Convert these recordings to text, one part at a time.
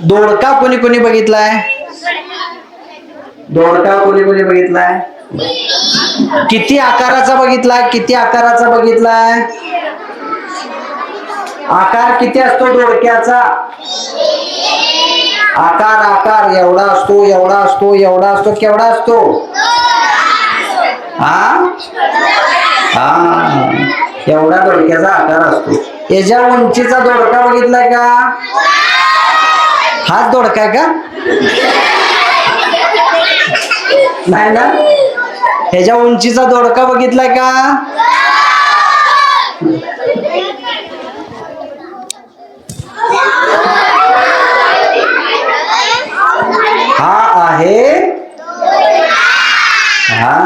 दोडका कोणी कोणी बघितलाय? दोडका कोणी कोणी बघितलाय? किती आकाराचा बघितलाय? किती आकाराचा बघितलाय? आकार किती असतो दोडक्याचा? आकार आकार एवढा असतो एवढा असतो एवढा असतो केवढा असतो? हा? हा. एवढा दोडक्याचा आकार असतो. याच्या उंचीचा दोडका बघितलाय का? हात दोडका आहे का? नाही ना? ह्याच्या उंचीचा दोडका बघितलाय का? हा आहे. हा.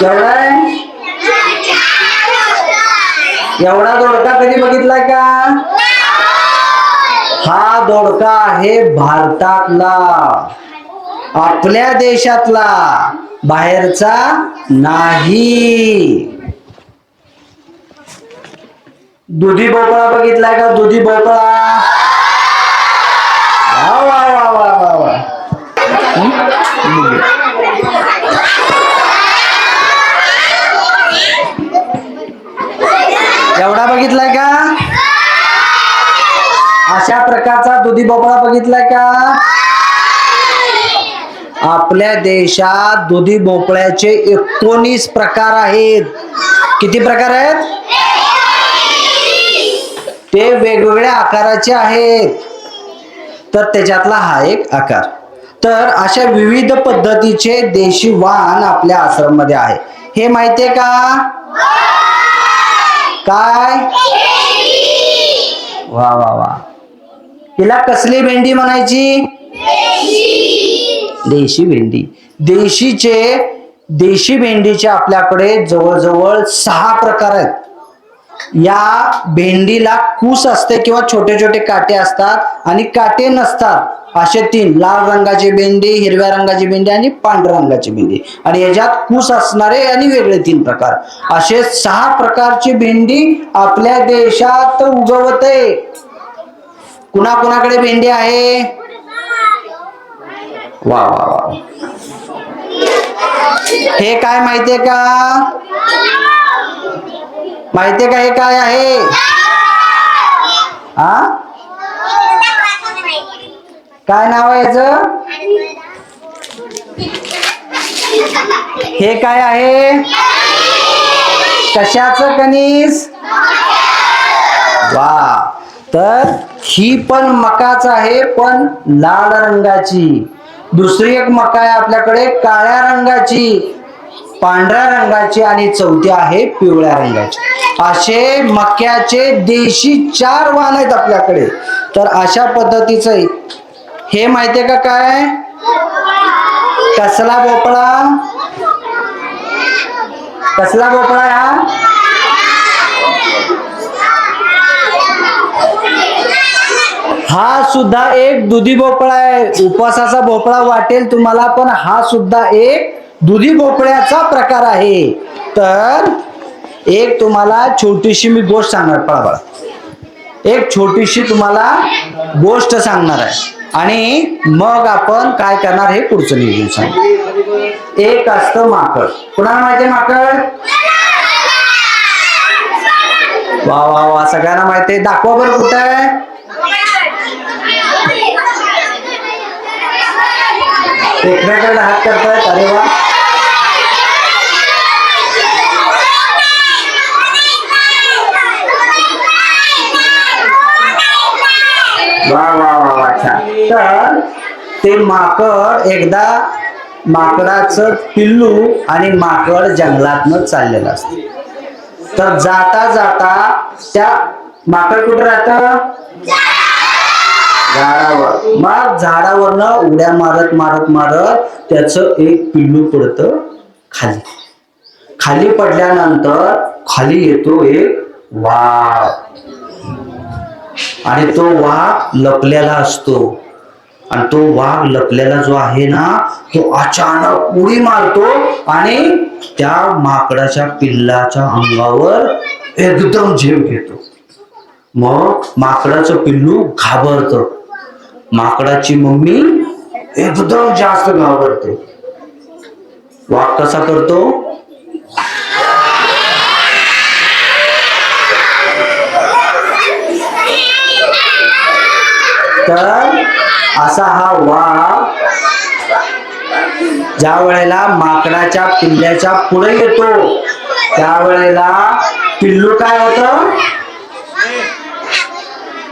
आहे? एवढा दोडका कधी बघितलाय का हा दोडका आहे भारतातला. आपल्या देशातला. बाहेरचा नाही. दुधी भोपळा बघितलाय का? दुधी भोपळा वा वा वा वा वा वा हं? एवढा बघितलाय का अशा दुधी भोपळा बघितलाय का? आपल्या देशात दुधी भोपळ्याचे एकोणीस प्रकार आहेत. किती प्रकार आहेत? ते वेगवेगळ्या आकाराचे आहेत. तर त्याच्यातला हा एक आकार. तर अशा विविध पद्धतीचे देशी वाण आपल्या आश्रममध्ये आहे. हे माहितीये का? काय? वा वा वा. हिला कसली भेंडी म्हणायची? देशी भेंडी. देशीचे देशी भेंडीचे आपल्याकडे जवळजवळ सहा प्रकार आहेत. या भेंडीला कूस असते किंवा छोटे छोटे काटे असतात आणि काटे नसतात. असे तीन लाल रंगाची भेंडी हिरव्या रंगाची भेंडी आणि पांढऱ्या रंगाची भेंडी. आणि याच्यात कूस असणारे आणि वेगळे तीन प्रकार. असे सहा प्रकारची भेंडी आपल्या देशात उगवते. कुणा कुणाकडे भेंडी आहे? वा वा वा. हे काय माहितीये का? माहितीये का हे काय आहे? हा काय नाव आहे याच? हे काय आहे? कशाच कनीस वा. तर ही पण मकाच आहे पण लाल रंगाची. दुसरी एक मका आहे आपल्याकडे काळ्या रंगाची पांढऱ्या रंगाची आणि चौथी आहे पिवळ्या रंगाची. असे मक्याचे देशी चार वाण आहेत आपल्याकडे. तर अशा पद्धतीचं हे माहितीये का काय? कसला भोपळा? कसला भोपळा हा? हा सुद्धा एक दुधी भोपळा आहे. उपवासाचा भोपळा वाटेल तुम्हाला पण हा सुद्धा एक दुधी भोपळ्याचा प्रकार आहे. तर एक तुम्हाला छोटीशी मी गोष्ट सांगणार पळा एक छोटीशी तुम्हाला गोष्ट सांगणार आहे. आणि मग आपण काय करणार हे पुढचं नियोजन सांग. एक असतं माकड. कुणाला माहिती आहे माकड? वा वा वा सगळ्यांना माहिती आहे. दाखवा बरं कुठं आहे. एकमेकांना हात करतायत. अरे वा. वा वा वा वा छान. तर ते माकड एकदा माकडाचं पिल्लू आणि माकड जंगलातनं चाललेलं असत. तर जाता जाता त्या माकड कुठं राहतं? झाडावर. मग झाडावरनं उड्या मारत मारत मारत त्याच एक पिल्लू पडतं खाली. खाली पडल्यानंतर खाली येतो एक वाघ. आणि तो वाघ लपलेला असतो. आणि तो वाघ लपलेला जो आहे ना तो अचानक उडी मारतो आणि त्या माकडाच्या पिल्लाच्या अंगावर एकदम झेप घेतो. मग माकडाचं पिल्लू घाबरत. माकडाची मम्मी एकदम जास्त घाबरते वाघ कसा करतो? तर असा हा वाघ ज्या वेळेला माकडाच्या पिल्ल्याच्या पुढे येतो त्यावेळेला पिल्लू काय होत?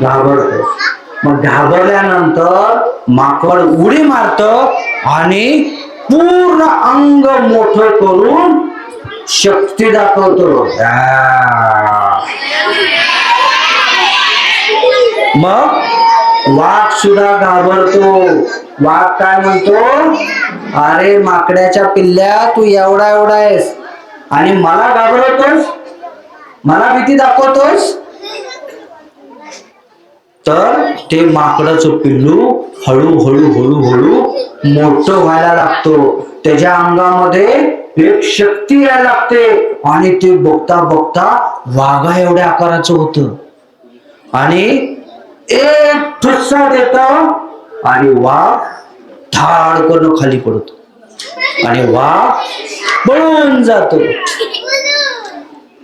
घाबरतो. मग घाबरल्यानंतर माकड उडी मारत आणि पूर्ण अंग मोठ करून शक्ती दाखवतो. मग वाघ सुद्धा घाबरतो. वाघ काय म्हणतो? अरे माकड्याच्या पिल्ल्या तू एवढा एवढा आहेस. आणि मला घाबरवतोस मला भीती दाखवतोस तर ते माकडाचं पिल्लू हळूहळू हळूहळू मोठं व्हायला लागतो. त्याच्या अंगामध्ये एक शक्ती यायला लागते. आणि ते बघता बघता वाघा एवढ्या आकाराचं होतं. आणि एक ठुस्सा देत आणि वाघ धाडकन करून खाली पडतो. आणि वाघ पळून जातो.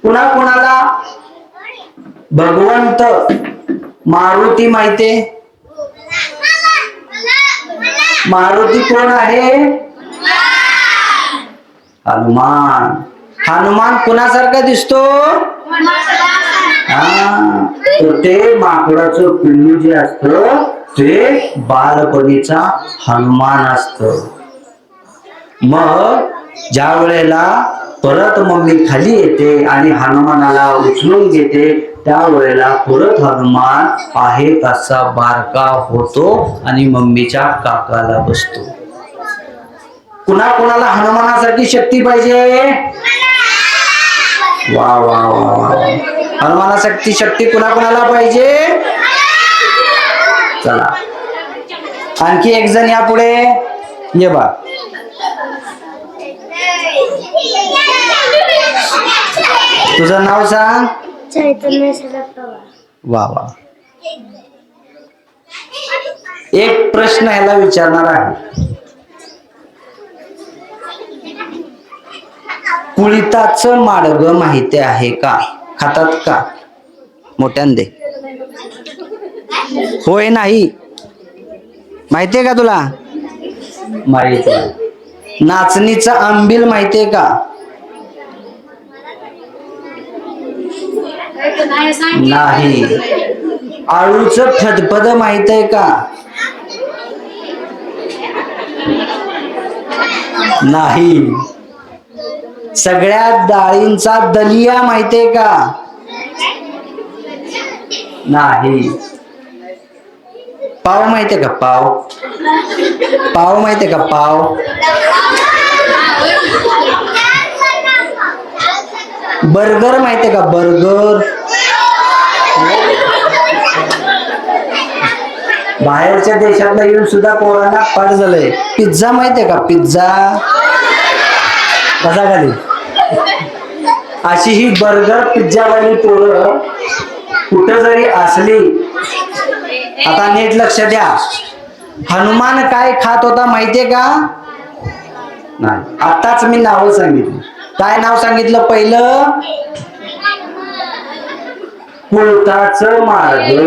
पुन्हा कुणाला? भगवंत. मारुती माहितीये मारुती कोण आहे? हनुमान. हनुमान कुणासारखा दिसतो? ते माकडाच पिल्लू जे असत ते बालपणीचा हनुमान असत. मग ज्या वेळेला परत मम्मी खाली येते आणि हनुमानाला उचलून घेते त्यावेळेला परत हनुमान आहे असा बारका होतो आणि मम्मीच्या काकाला बसतो. कुणा कुणाला हनुमानासारखी शक्ती पाहिजे? वा वा वा वा हनुमानासाठी शक्ती कुणा कुणाला पाहिजे? चला. आणखी एक जण या पुढे. ये बा. तुझं नाव सांग. वा वा. एक प्रश्न ह्याला विचारणार आहे. कुळिताच माडग माहिती आहे का? खातात का? मोठ्यांदे होय नाही. माहितीये का तुला? माहिती नाचणीचं आंबील माहितीये का? नाही. आळूच फदफद माहीत आहे का? नाही. सगळ्या डाळींचा दलिया माहितीये का? नाही. पाव माहितीये का पाव? पाव माहितीये का पाव? बर्गर माहितीये का? बर्गर. बाहेरच्या देशातला येऊन सुद्धा पोरांना पाठ झालंय. पिझ्झा माहितीये का? पिझ्झा. कसा खाली. अशी ही बर्गर पिझ्झावाली पोरं कुठं जरी असली आता नीट लक्ष द्या. हनुमान काय खात होता माहितीये का? नाही. आताच मी नावं सांगितली. काय नाव सांगितलं पहिलं? कुळताचं मार्ग.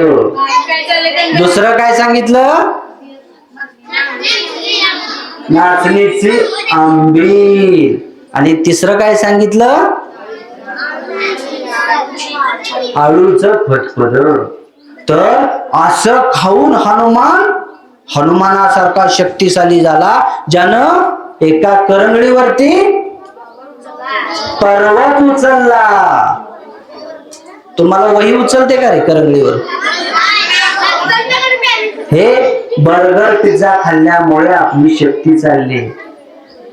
दुसरं काय सांगितलं? नाचणीची आंबी. आणि तिसरं काय सांगितलं? आळूच फटफट. तर असं खाऊन हनुमान हनुमानासारखा शक्तिशाली झाला ज्यानं एका करंगळीवरती पर्वत उचलला. तुम्हाला वही उचलते का रे करंगळीवर? हे बर्गर पिझ्झा खाल्ल्यामुळे आपली शक्ती चालली.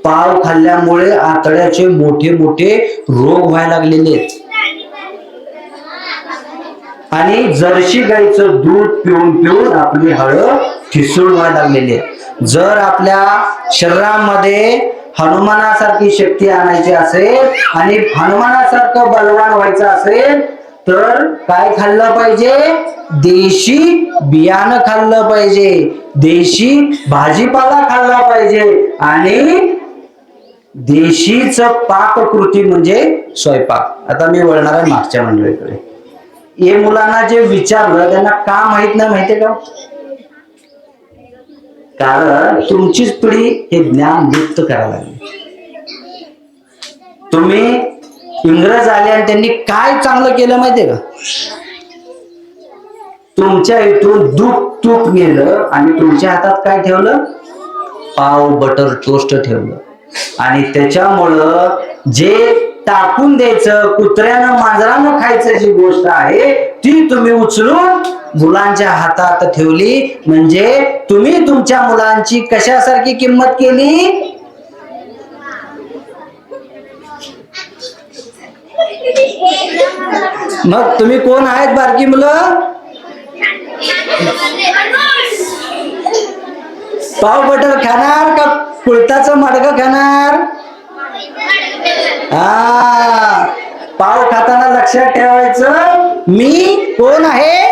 पाव खाल्ल्यामुळे आतड्याचे मोठे मोठे रोग व्हायला लागलेले. आहेत आणि जर्शी गाईचं दूध पिऊन पिऊन आपली हळद ठिसूळ व्हायला लागलेली. आहे जर आपल्या शरीरामध्ये हनुमानासारखी शक्ती आणायची असेल आणि हनुमानासारखं बलवान व्हायचं असेल तर काय खाल्लं पाहिजे? देशी बियाणं खाल्लं पाहिजे. देशी भाजीपाला खाल्ला पाहिजे. आणि देशीच पाककृती म्हणजे स्वयंपाक. आता मी वळणार आहे मागच्या मंडळीकडे. हे मुलांना जे विचारलं त्यांना का माहीत नाही माहितीये का? कारण तुमचीच पिढी हे ज्ञान लुप्त करायला लागली. तुम्ही इंग्रज आले आणि त्यांनी काय चांगलं केलं माहितीये का? तुमच्या इथून दूध तूप गेलं आणि तुमच्या हातात काय ठेवलं? पाव बटर टोस्ट ठेवलं. आणि त्याच्यामुळं जे टाकून द्यायचं कुत्र्यानं मांजरानं खायचं जी गोष्ट आहे ती तुम्ही उचलून मुलांच्या हातात ठेवली म्हणजे तुम्ही तुमच्या मुलांची कशासारखी किंमत केली? मग तुम्ही कोण आहेत बारकी मुलं? पाव बटर खाणार का कुळताचं मडकं खाणार? हा. पाव खाताना लक्षात ठेवायचं. मी कोण आहे?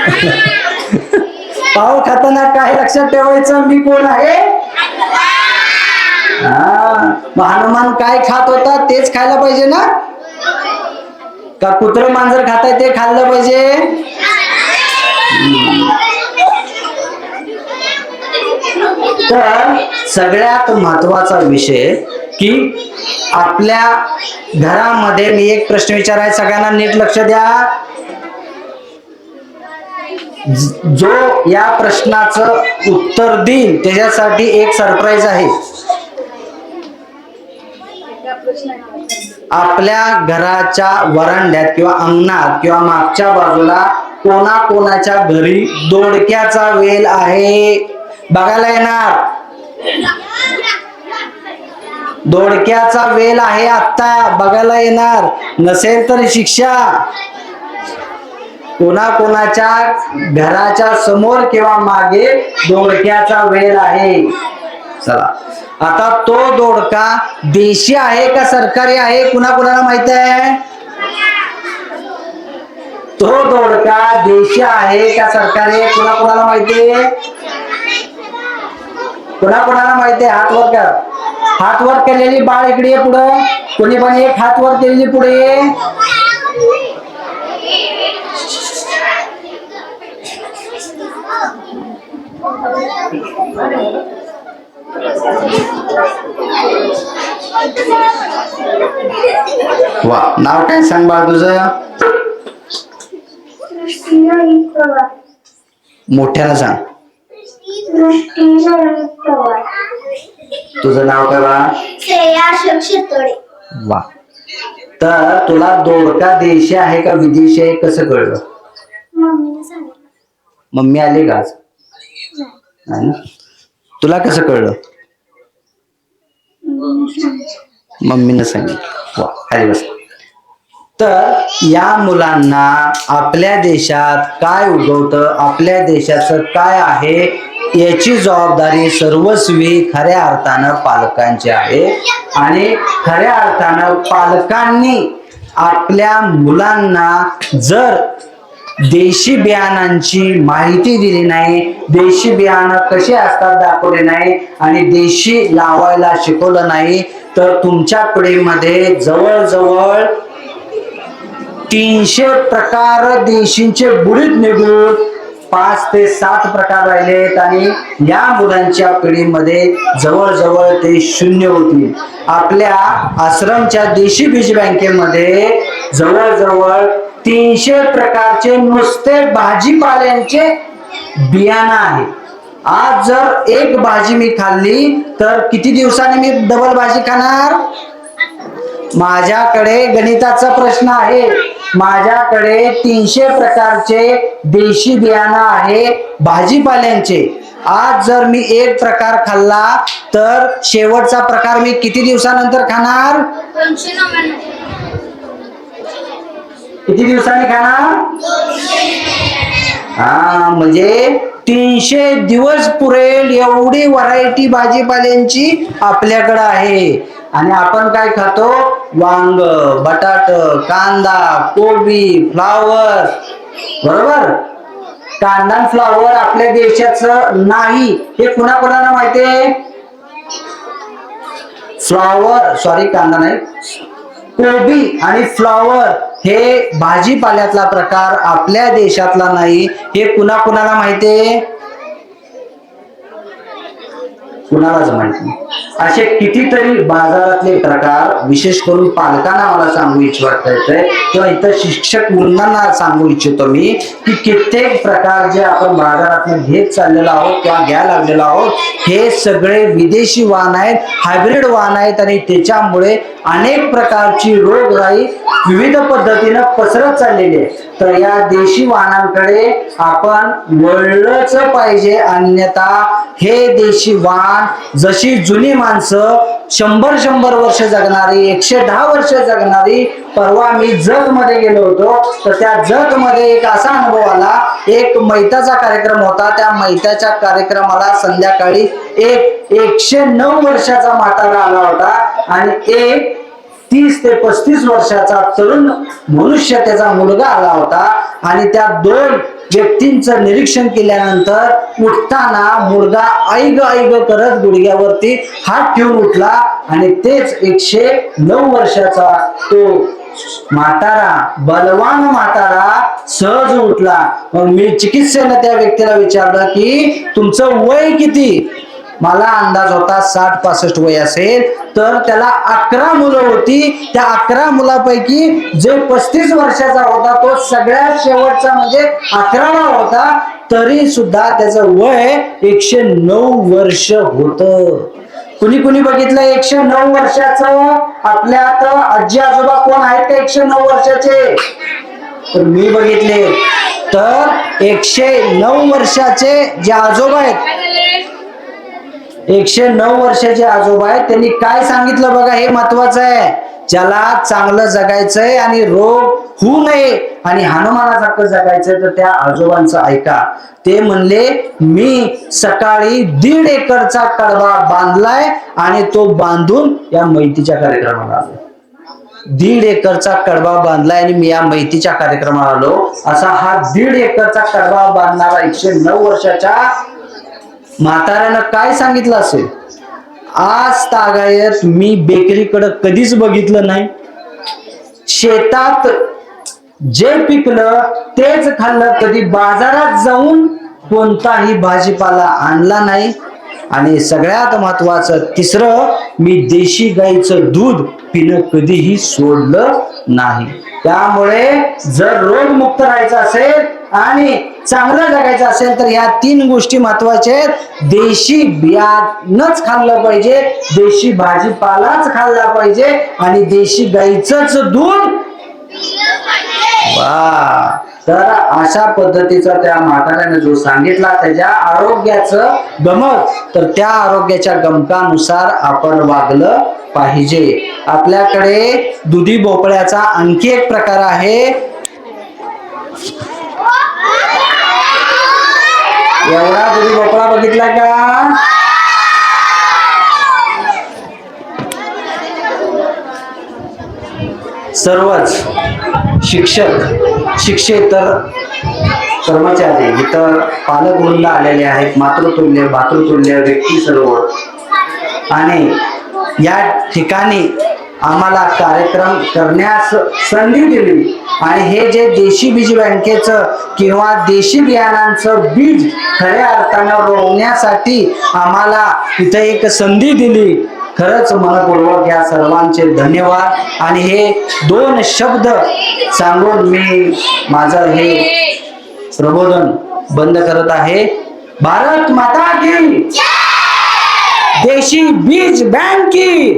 पाव खाताना काय लक्षात ठेवायचं? मी कोण आहे? हा. हनुमान काय खात होता? तेच खायला पाहिजे ना? का कुत्र मांजर खाताय ते खाल्लं पाहिजे? तर सगळ्यात महत्त्वाचा विषय की आपल्या घरामध्ये मी एक प्रश्न विचाराय सगळ्यांना नीट लक्ष द्या. जो या प्रश्नाचं उत्तर देईल त्याच्यासाठी एक सरप्राईज आहे. आपल्या घराच्या वरांड्यात किंवा अंगणात किंवा मागच्या बाजूला कोणा कोणाच्या घरी दोडक्याचा वेल आहे? बघायला येणार. दोडक्याचा वेल आहे आत्ता. बघायला येणार. नसेल तर शिक्षा. कोणा कोणाच्या घराच्या समोर किंवा मागे दोडक्याचा वेल आहे. चला. आता तो दोडका देशी आहे का सरकारी आहे? कुणाकुणाला माहीत आहे? तो दोडका देशी आहे का सरकारी आहे? कुणा माहिती आहे? कुणा माहिती आहे? हात वर कर. हात वर केलेली बाळ इकडे पुढं. कोणी पण एक हात वर केलेली पुढे ये. वा नाव काय सांग बाळ तुझं? मोठ्याला सांग. तुझं नाव काय शितोडे. वा. तर तुला दोडका देशी आहे का विदेशी आहे? कसं कळलं? मम्मी आली का आज? नाही ना? तुला कसं कळलं? मम्मीनं सांगितलं. वा खाली बस. तर या मुलांना आपल्या देशात काय उगवतं आपल्या देशाचं काय आहे याची जबाबदारी सर्वस्वी खऱ्या अर्थानं पालकांची आहे. आणि खऱ्या अर्थानं पालकांनी आपल्या मुलांना जर देशी बियाणांची माहिती दिली नाही. देशी बियाणं कसे असतात दाखवले नाही आणि देशी लावायला शिकवलं नाही. तर तुमच्या पिढीमध्ये जवळजवळ तीनशे प्रकार देशींचे बुडीत निघून पाच ते सात प्रकार राहिलेत आणि या मुलांच्या पिढीमध्ये जवळजवळ ते शून्य होतील. आपल्या आश्रमच्या देशी बीज बँकेमध्ये जवळजवळ तीनशे प्रकारचे नुसते भाजीपाल्यांचे बियाणं आहे आज जर एक भाजी मी खाल्ली तर किती दिवसांनी मी डबल भाजी खाणार? माझ्याकडे गणिताचा प्रश्न आहे. माझ्याकडे तीनशे प्रकारचे देशी बियाणं आहे भाजीपाल्यांचे. आज जर मी एक प्रकार खाल्ला तर शेवटचा प्रकार मी किती दिवसानंतर खाणार? दोनशे नव्याण्णव. किती दिवसांनी खाणार? हा म्हणजे तीनशे दिवस पुरेल एवढी व्हरायटी भाजीपाल्यांची आपल्याकडं आहे. आणि आपण काय खातो? वांग बटाट कांदा कोबी फ्लावर. बरोबर? कांदा फ्लावर आपल्या देशाचं नाही. हे कुणाकुणाला माहितीये आहे? फ्लॉवर सॉरी कांदा नाही. कोबी आणि फ्लॉवर. हे भाजीपाल्यातला प्रकार आपल्या देशातला नाही हे कुणा कुणाला माहिती आहे कुणालाच माहीत नाही. असे कितीतरी बाजारातले प्रकार विशेष करून पालकांना मला सांगू इच्छित किंवा इतर शिक्षक मुलांना सांगू इच्छितो मी की कित्येक प्रकार जे आपण बाजारातून घेत चाललेलो आहोत किंवा घ्यायला लागलेलो आहोत हे सगळे विदेशी वाहन आहेत हायब्रिड वाहन आहेत आणि त्याच्यामुळे अनेक प्रकारची रोगराई विविध पद्धतीनं पसरत चाललेली आहे. तर या देशी वाहनांकडे आपण वळलंच पाहिजे अन्यथा हे देशी वाहन जशी जुनी माणसं शंभर शंभर वर्ष जगणारी एकशे दहा वर्ष जगणारी परवा मी जगमध्ये गेलो होतो तर त्या जगमध्ये एक असा अनुभव आला. एक मैताचा कार्यक्रम होता. त्या मैताच्या कार्यक्रमाला संध्याकाळी एक एकशे नऊ वर्षाचा म्हातारा आला होता आणि एक तीस ते पस्तीस वर्षाचा तरुण मनुष्य त्याचा मुलगा आला होता आणि त्या दोन व्यक्तींचं निरीक्षण केल्यानंतर उठताना मुर्गा ऐग ऐग करत गुडघ्यावरती हात ठेवून उठला आणि तेच एकशे नऊ वर्षाचा तो म्हातारा बलवान म्हातारा सहज उठला. मग मी चिकित्सेनं त्या व्यक्तीला विचारलं की तुमचं वय किती? मला अंदाज होता साठ पासष्ट वय असेल तर त्याला अकरा मुलं होती. त्या अकरा मुलापैकी जे पस्तीस वर्षाचा होता तो सगळ्यात शेवटचा म्हणजे अकरावा होता. तरी सुद्धा त्याचं वय एकशे नऊ वर्ष होत. कुणी कुणी बघितलं एकशे नऊ वर्षाचं? आता आजी आजोबा कोण आहेत का एकशे नऊ वर्षाचे? तर मी बघितले. तर एकशे नऊ वर्षाचे जे आजोबा आहेत एकशे नऊ वर्षाचे आजोबा आहेत. त्यांनी काय सांगितलं बघा हे महत्वाचं आहे. ज्याला चांगलं जगायचंय आणि रोग होऊ नये आणि हनुमानासारखं जगायचंय तर त्या आजोबांचं ऐका. ते म्हणले मी सकाळी दीड एकरचा कडबा बांधलाय आणि तो बांधून या मैतीच्या कार्यक्रमाला आलो दीड एकरचा कडबा बांधलाय आणि मी या मैतीच्या कार्यक्रमाला आलो. असा हा दीड एकरचा कडबा बांधणारा एकशे नऊ वर्षाच्या म्हाताऱ्यानं काय सांगितलं असेल? आज तागायत मी बेकरीकडे कधीच बघितलं नाही. शेतात जे पिकलं तेच खाल्लं कधी बाजारात जाऊन कोणताही भाजीपाला आणला नाही. आणि सगळ्यात महत्वाचं तिसरं मी देशी गाईचं दूध पिणं कधीही सोडलं नाही. त्यामुळे जर रोगमुक्त राहायचं असेल आणि चांगलं जगायचं असेल तर या तीन गोष्टी महत्त्वाच्या आहेत. देशी बियाणंच खाल्लं पाहिजे देशी भाजीपालाच खाल्ला पाहिजे आणि देशी गाईचंच दूध. वा. तर अशा पद्धतीचा त्या म्हाताऱ्याने जो सांगितला त्याच्या आरोग्याचं गमक तर त्या आरोग्याच्या गमकानुसार आपण वागलं पाहिजे. आपल्याकडे दुधी भोपळ्याचा आणखी एक प्रकार आहे. एवढा तुम्ही भोपळा बघितला का? सर्वच शिक्षक शिक्षेतर कर्मचारी इतर पालकवृंद आलेले आहेत मातृतुल्य भातृतुल्य व्यक्ती सर्व. आणि या ठिकाणी आम्हाला कार्यक्रम करण्यास संधी दिली. आणि हे जे देशी बीज बँकेचं किंवा देशी बियाणांचं बीज खऱ्या अर्थानं रोवण्यासाठी आम्हाला इथं एक संधी दिली. खरंच मनपूर्वक या सर्वांचे धन्यवाद. आणि हे दोन शब्द सांगून मी माझं हे प्रबोधन बंद करत आहे. भारत माता की देशी बीज बँक की